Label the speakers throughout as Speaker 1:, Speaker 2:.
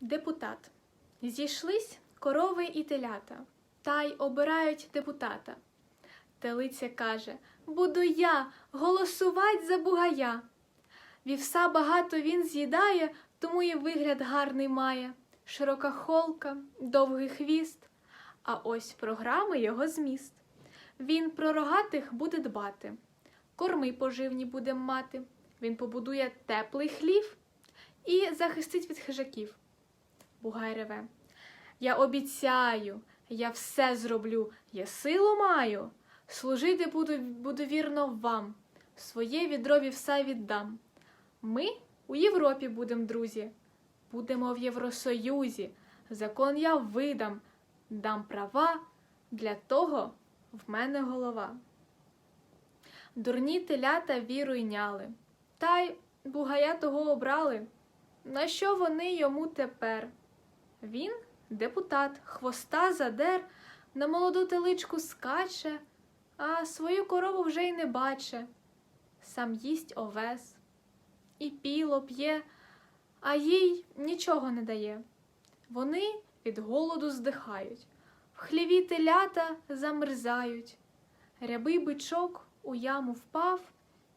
Speaker 1: Депутат. Зійшлись корови і телята, та й обирають депутата. Телиця каже: Буду я голосувати за бугая. Вівса багато він з'їдає, тому і вигляд гарний має. Широка холка, довгий хвіст. А ось програми його зміст. Він про рогатих буде дбати, корми поживні буде мати. Він побудує теплий хлів і захистить від хижаків. Бугай реве. Я обіцяю, я все зроблю, я силу маю. Служити буду, буду вірно вам, своє відро вівса віддам. Ми у Європі будем, друзі, будемо в Євросоюзі. Закон я видам, дам права, для того в мене голова. Дурні телята віру йняли, та й бугая того обрали. На що вони йому тепер? Він депутат, хвоста задер, на молоду теличку скаче, а свою корову вже й не баче. Сам їсть овес і піло п'є, а їй нічого не дає. Вони від голоду здихають, в хліві телята замерзають. Рябий бичок у яму впав,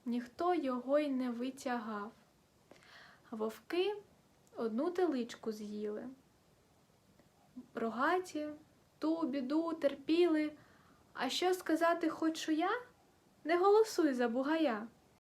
Speaker 1: ніхто його й не витягав. Вовки одну теличку з'їли. Рогаті ту біду терпіли. А що сказати хочу я? Не голосуй за бугая.